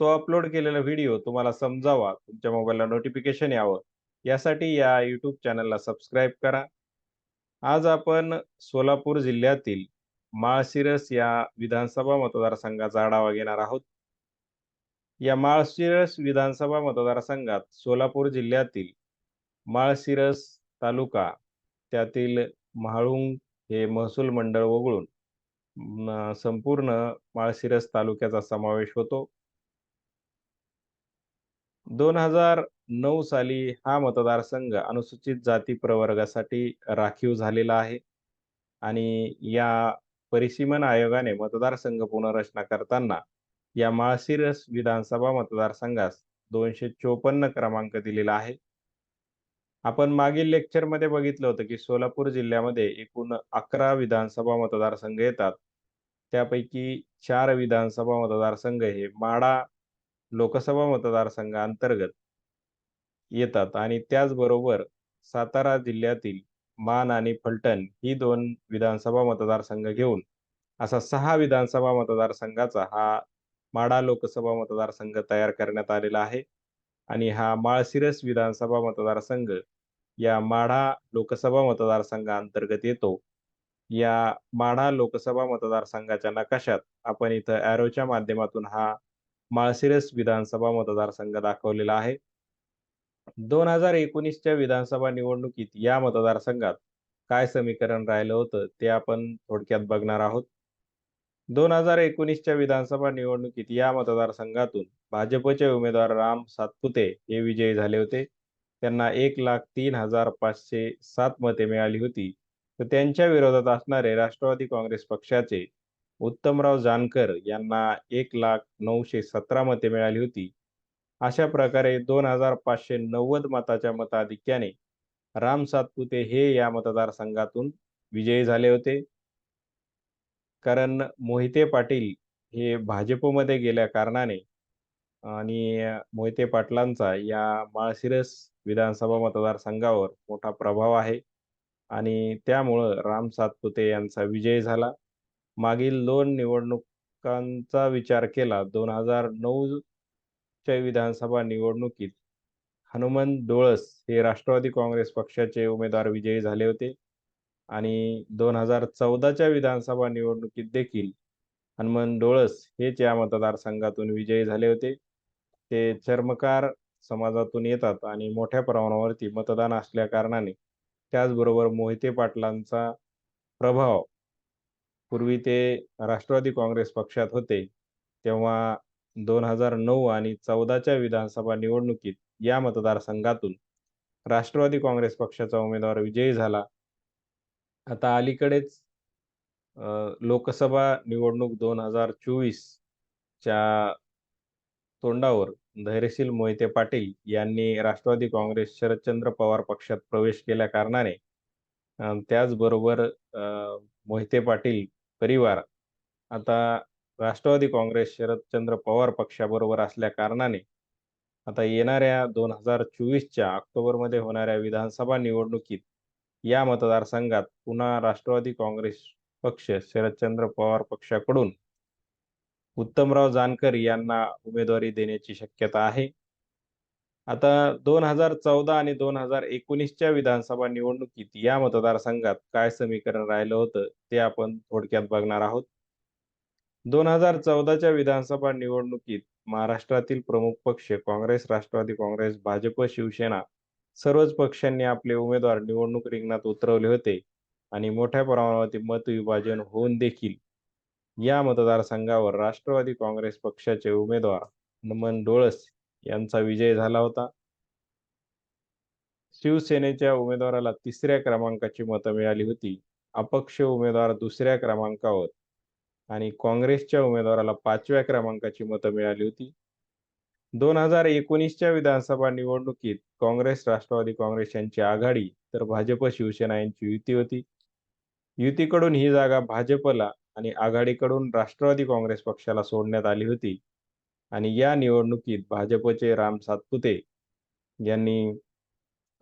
तो अपलोड केलेला व्हिडिओ तुम्हाला समजावा तुमच्या मोबाईलला नोटिफिकेशन यावं. यासाठी या यूट्यूब चॅनलला सबस्क्राईब करा. आज आपण सोलापूर जिल्ह्यातील माळशिरस या विधानसभा मतदारसंघाचा आढावा घेणार आहोत. या माळशिरस विधानसभा मतदारसंघात सोलापूर जिल्ह्यातील माळशिरस तालुका त्यातील म्हाळुंग हे महसूल मंडळ वगळून संपूर्ण माळशिरस तालुक्याचा समावेश होतो. दोन हजार नऊ साली हा मतदारसंघ अनुसूचित जाती प्रवर्गासाठी राखीव झालेला आहे. आणि या परिसीमन आयोगाने मतदारसंघ पुनर्रचना करताना या माळशिरस विधानसभा मतदारसंघास दोनशे चोपन्न क्रमांक दिलेला आहे. आपण मागील लेक्चरमध्ये बघितलं होतं की सोलापूर जिल्ह्यामध्ये एकूण अकरा विधानसभा मतदारसंघ येतात. त्यापैकी चार विधानसभा मतदारसंघ हे माडा लोकसभा मतदारसंघाअंतर्गत येतात आणि त्याचबरोबर सातारा जिल्ह्यातील मान आणि फलटण ही दोन विधानसभा मतदारसंघ घेऊन असा सहा विधानसभा मतदारसंघाचा हा माडा लोकसभा मतदारसंघ तयार करण्यात आलेला आहे. आणि हा माळशिरस विधानसभा मतदारसंघ या माढा लोकसभा मतदारसंघाअंतर्गत येतो. या माढा लोकसभा मतदारसंघाच्या नकाशात आपण इथं ॲरोच्या माध्यमातून हा माळशिरस विधानसभा मतदारसंघ दाखवलेला आहे. दोन हजार एकोणीसच्या विधानसभा निवडणुकीत या मतदारसंघात काय समीकरण राहिलं होतं ते आपण थोडक्यात बघणार आहोत. दोन हजार एकोणीसच्या विधानसभा निवडणुकीत या मतदारसंघातून भाजपचे उमेदवार राम सातपुते हे विजयी झाले होते. त्यांना एक लाख तीन हजार पाचशे सात मते मिळाली होती. तर त्यांच्या विरोधात असणारे राष्ट्रवादी काँग्रेस पक्षाचे उत्तमराव जानकर यांना एक लाख नऊशे सतरा मते मिळाली होती. अशा प्रकारे दोन हजार पाचशे नव्वद मताच्या मताधिक्याने राम सातपुते हे या मतदारसंघातून विजयी झाले होते. कारण मोहिते पाटील हे भाजपमध्ये गेल्या कारणाने आणि मोहिते पाटलांचा या माळशिरस विधानसभा मतदारसंघावर मोठा प्रभाव आहे. आणि त्यामुळं राम सातपुते यांचा विजय झाला. मागील दोन निवडणुकांचा विचार केला. दोन हजार नऊ च्या विधानसभा निवडणुकीत हनुमंत डोळस हे राष्ट्रवादी काँग्रेस पक्षाचे उमेदवार विजयी झाले होते. आणि दोन हजार चौदाच्या विधानसभा निवडणुकीत देखील हनुमंत डोळस हेच या मतदारसंघातून विजयी झाले होते. ते चर्मकार समाजातून येतात आणि मोठ्या प्रमाणावरती मतदान असल्या कारणाने त्याचबरोबर मोहिते पाटलांचा प्रभाव पूर्वी ते राष्ट्रवादी काँग्रेस पक्षात होते तेव्हा दोन हजार नऊ आणि चौदाच्या विधानसभा निवडणुकीत या मतदारसंघातून राष्ट्रवादी काँग्रेस पक्षाचा उमेदवार विजयी झाला. आता अलीकडेच लोकसभा निवडणूक दोन हजार चोवीसच्या तोंडावर धैर्यशील मोहिते पाटील यांनी राष्ट्रवादी काँग्रेस शरदचंद्र पवार पक्षात प्रवेश केल्या कारणाने त्याचबरोबर मोहिते पाटील परिवार. आता राष्ट्रवादी काँग्रेस शरदचंद्र पवार पक्षाबरोबर असल्या कारणाने आता येणाऱ्या दोन हजार चोवीसच्या ऑक्टोबरमध्ये होणाऱ्या विधानसभा निवडणुकीत या मतदारसंघात पुन्हा राष्ट्रवादी काँग्रेस पक्ष शरदचंद्र पवार पक्षाकडून उत्तमराव जानकर यांना उमेदवारी देण्याची शक्यता आहे. आता दोन हजार चौदा आणि दोन हजार एकोणीसच्या विधानसभा निवडणुकीत या मतदारसंघात काय समीकरण राहिलं होतं ते आपण थोडक्यात बघणार आहोत. दोन हजार चौदाच्या विधानसभा निवडणुकीत महाराष्ट्रातील प्रमुख पक्ष काँग्रेस राष्ट्रवादी काँग्रेस भाजप शिवसेना सर्वच पक्षांनी आपले उमेदवार निवडणूक रिंगणात उतरवले होते आणि मोठ्या प्रमाणावरती मत विभाजन होऊन देखील या मतदारसंघावर राष्ट्रवादी काँग्रेस पक्षाचे उमेदवार नमन डोळस यांचा विजय झाला होता. शिवसेनेच्या उमेदवाराला तिसऱ्या क्रमांकाची मतं मिळाली होती. अपक्ष उमेदवार दुसऱ्या क्रमांकावर आणि काँग्रेसच्या उमेदवाराला पाचव्या क्रमांकाची मतं मिळाली होती. दोन हजार एकोणीसच्या विधानसभा निवडणुकीत काँग्रेस राष्ट्रवादी काँग्रेस यांची आघाडी तर भाजप शिवसेना यांची युती होती. युतीकडून ही जागा भाजपला आणि आघाडीकडून राष्ट्रवादी काँग्रेस पक्षाला सोडण्यात आली होती. आणि या निवडणुकीत भाजपचे राम सातपुते यांनी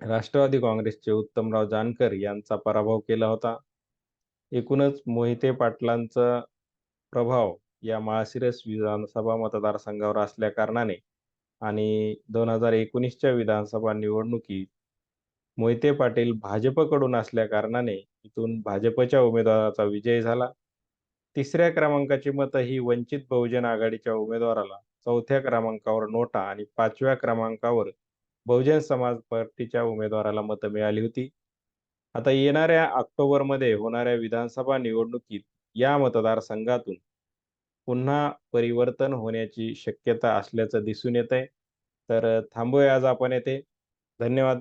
राष्ट्रवादी काँग्रेसचे उत्तमराव जानकर यांचा पराभव केला होता. एकूणच मोहिते पाटलांचा प्रभाव या माळशिरस विधानसभा मतदारसंघावर असल्या कारणाने आणि दोन हजार एकोणीसच्या विधानसभा निवडणुकीत मोहिते पाटील भाजपकडून असल्या कारणाने इथून भाजपच्या उमेदवाराचा विजय झाला. तिसऱ्या क्रमांकाची मतं ही वंचित बहुजन आघाडीच्या उमेदवाराला चौथ्या क्रमांकावर नोटा आणि पाचव्या क्रमांकावर बहुजन समाज पार्टीच्या उमेदवाराला मतं मिळाली होती. आता येणाऱ्या ऑक्टोबरमध्ये होणाऱ्या विधानसभा निवडणुकीत या मतदारसंघातून पुन्हा परिवर्तन होण्याची शक्यता असल्याचं दिसून येत आहे तर थांबूया आज आपण येते धन्यवाद.